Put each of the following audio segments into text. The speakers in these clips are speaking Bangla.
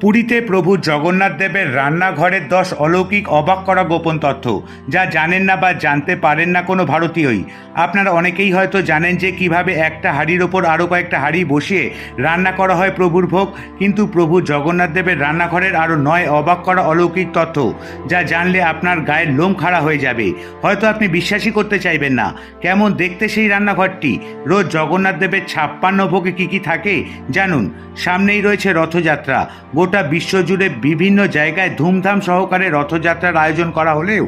পুরীতে প্রভু জগন্নাথ দেবের রান্নাঘরের দশ অলৌকিক অবাক করা গোপন তথ্য, যা জানেন না বা জানতে পারেন না কোনো ভারতীয়ই। আপনারা অনেকেই হয়তো জানেন যে কীভাবে একটা হাঁড়ির ওপর আরও কয়েকটা হাঁড়ি বসিয়ে রান্না করা হয় প্রভুর ভোগ, কিন্তু প্রভু জগন্নাথ দেবের রান্নাঘরের আরও নয় অবাক করা অলৌকিক তথ্য, যা জানলে আপনার গায়ের লোম খাড়া হয়ে যাবে। হয়তো আপনি বিশ্বাসই করতে চাইবেন না। কেমন দেখতে সেই রান্নাঘরটি? রোজ জগন্নাথ দেবের ছাপ্পান্ন ভোগে কী কী থাকে? জানুন। সামনেই রয়েছে রথযাত্রা। গোটা বিশ্বজুড়ে বিভিন্ন জায়গায় ধুমধাম সহকারে রথযাত্রার আয়োজন করা হলেও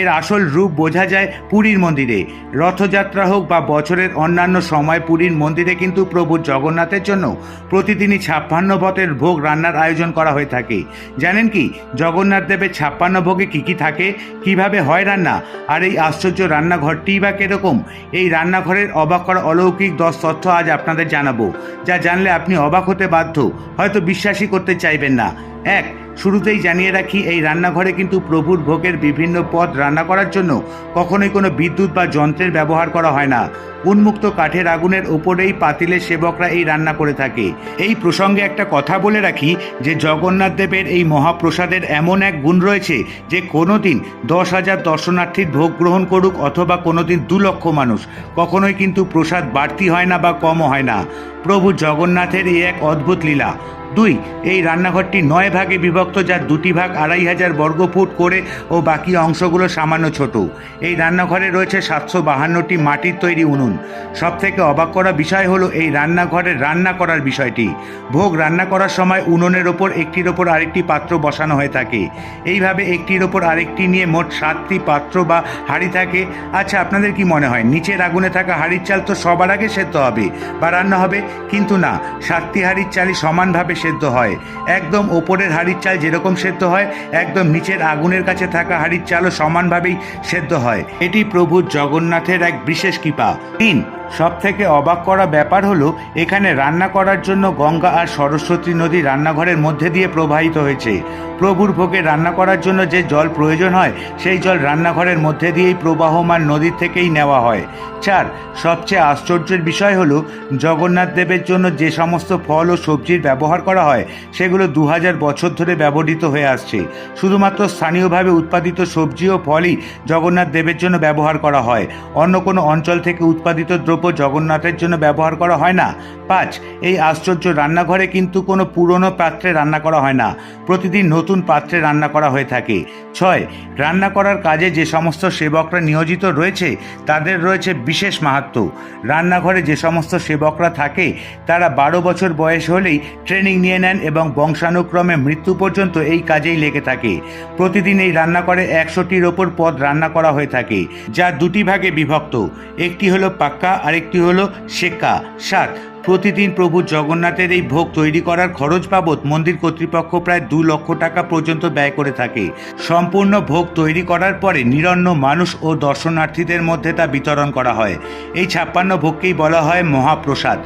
এর আসল রূপ বোঝা যায় পুরীর মন্দিরে। রথযাত্রা হোক বা বছরের অন্যান্য সময় পুরীর মন্দিরে কিন্তু প্রভু জগন্নাথের জন্য প্রতিদিনই ছাপ্পান্ন পথের ভোগ রান্নার আয়োজন করা হয়ে থাকে। জানেন কি, জগন্নাথ দেবের ছাপ্পান্ন ভোগে কী কী থাকে, কীভাবে হয় রান্না, আর এই আশ্চর্য রান্নাঘরটিই বা কীরকম, এই রান্নাঘরের অবাক করা অলৌকিক দশ তথ্য আজ আপনাদের জানাব। যা জানলে আপনি অবাক হতে বাধ্য, হয়তো বিশ্বাসই করতে চাইবেন না। এক, শুরুতেই জানিয়ে রাখি, এই রান্নাঘরে কিন্তু প্রভুর ভোগের বিভিন্ন পদ রান্না করার জন্য কখনোই কোনো বিদ্যুৎ বা যন্ত্রের ব্যবহার করা হয় না। উন্মুক্ত কাঠের আগুনের ওপরেই পাতিলের সেবকরা এই রান্না করে থাকে। এই প্রসঙ্গে একটা কথা বলে রাখি যে, জগন্নাথ দেবের এই মহাপ্রসাদের এমন এক গুণ রয়েছে যে কোনো দিন দশ হাজার দর্শনার্থীর ভোগ গ্রহণ করুক অথবা কোনো দিন দু লক্ষ মানুষ। কখনোই কিন্তু প্রসাদ বাড়তি হয় না বা কমও হয় না। প্রভু জগন্নাথের এই এক অদ্ভুত লীলা। দুই, এই রান্নাঘরটি নয় ভাগে বিভক্ত, যার দুটি ভাগ আড়াই হাজার বর্গফুট করে ও বাকি অংশগুলো সামান্য ছোট। এই রান্নাঘরে রয়েছে সাতশো বাহান্নটি মাটির তৈরি উনুন। সব থেকে অবাক করা বিষয় হলো এই রান্নাঘরে রান্না করার বিষয়টি। ভোগ রান্না করার সময় উনুনের ওপর একটির ওপর আরেকটি পাত্র বসানো হয়ে থাকে। এইভাবে একটির ওপর আরেকটি নিয়ে মোট সাতটি পাত্র বা হাঁড়ি থাকে। আচ্ছা আপনাদের কি মনে হয়, নিচের আগুনে থাকা হাঁড়ির চাল তো সবার আগে সেদ্ধ হবে বা রান্না হবে? কিন্তু না, সাতটি হাঁড়ির চালই সমানভাবে সেদ্ধ হয়। একদম ওপরের হাড়ির চাল যেরকম সেদ্ধ হয়, একদম নিচের আগুনের কাছে থাকা হাড়ির চালও সমানভাবেই সেদ্ধ হয়। এটি প্রভু জগন্নাথের এক বিশেষ কৃপা। তিন সব থেকে অবাক করা ব্যাপার হলো, এখানে রান্না করার জন্য গঙ্গা আর সরস্বতী নদী রান্নাঘরের মধ্যে দিয়ে প্রবাহিত হয়েছে। প্রভুর ভোগে রান্না করার জন্য যে জল প্রয়োজন হয়, সেই জল রান্নাঘরের মধ্যে দিয়েই প্রবাহমান নদীর থেকেই নেওয়া হয়। চার, সবচেয়ে আশ্চর্যের বিষয় হলো, জগন্নাথ দেবের জন্য যে সমস্ত ফল ও সবজির ব্যবহার করা হয়, সেগুলো দু হাজার বছর ধরে ব্যবহৃত হয়ে আসছে। শুধুমাত্র স্থানীয়ভাবে উৎপাদিত সবজি ও ফলই জগন্নাথ দেবের জন্য ব্যবহার করা হয়। অন্য কোনো অঞ্চল থেকে উৎপাদিত দ্রব্য জগন্নাথের জন্য ব্যবহার করা হয় না। পাঁচ, এই আশ্চর্য রান্নাঘরে কিন্তু কোনো পুরনো পাত্রে রান্না করা হয় না। প্রতিদিন নতুন পাত্রে রান্না করা হয়ে থাকে। ছয়, রান্না করার কাজে যে সমস্ত সেবকরা নিয়োজিত রয়েছে, তাদের রয়েছে বিশেষ মাহাত্ম। রান্নাঘরে যে সমস্ত সেবকরা থাকে, তারা বারো বছর বয়স হলেই ট্রেনিং নিয়ে নেন এবং বংশানুক্রমে মৃত্যু পর্যন্ত এই কাজেই লেগে থাকে। প্রতিদিন এই রান্নাঘরে একশোটির ওপর পদ রান্না করা হয়ে থাকে, যা দুটি ভাগে বিভক্ত। একটি হলো পাক্কা আরেকটি হলো শেখা সাত প্রতিদিন প্রভু জগন্নাথের এই ভোগ তৈরি করার খরচ বাবদ মন্দির কর্তৃপক্ষ প্রায় দু লক্ষ টাকা পর্যন্ত ব্যয় করে থাকে। সম্পূর্ণ ভোগ তৈরি করার পরে নিরন্ন মানুষ ও দর্শনার্থীদের মধ্যে তা বিতরণ করা হয়। এই ছাপ্পান্ন ভোগকেই বলা হয় মহাপ্রসাদ।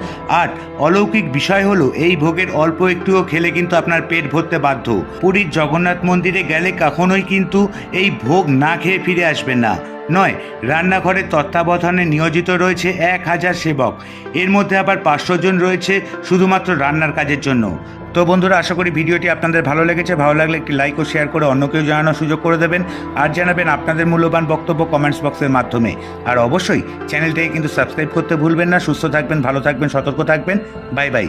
আট অলৌকিক বিষয় হলো, এই ভোগের অল্প একটুও খেলে কিন্তু আপনার পেট ভরতে বাধ্য। পুরীর জগন্নাথ মন্দিরে গেলে কখনোই কিন্তু এই ভোগ না খেয়ে ফিরে আসবেন না। নয়, রান্নাঘরের তত্ত্বাবধানে নিয়োজিত রয়েছে এক হাজার সেবক। এর মধ্যে আবার পাঁচশো জন রয়েছে শুধুমাত্র রান্নার কাজের জন্য। তো বন্ধুরা, আশা করি ভিডিওটি আপনাদের ভালো লেগেছে। ভালো লাগলে একটি লাইক ও শেয়ার করে অন্য কেউ জানানোর সুযোগ করে দেবেন। আর জানাবেন আপনাদের মূল্যবান বক্তব্য কমেন্টস বক্সের মাধ্যমে। আর অবশ্যই চ্যানেলটাকে কিন্তু সাবস্ক্রাইব করতে ভুলবেন না। সুস্থ থাকবেন, ভালো থাকবেন, সতর্ক থাকবেন। Bye bye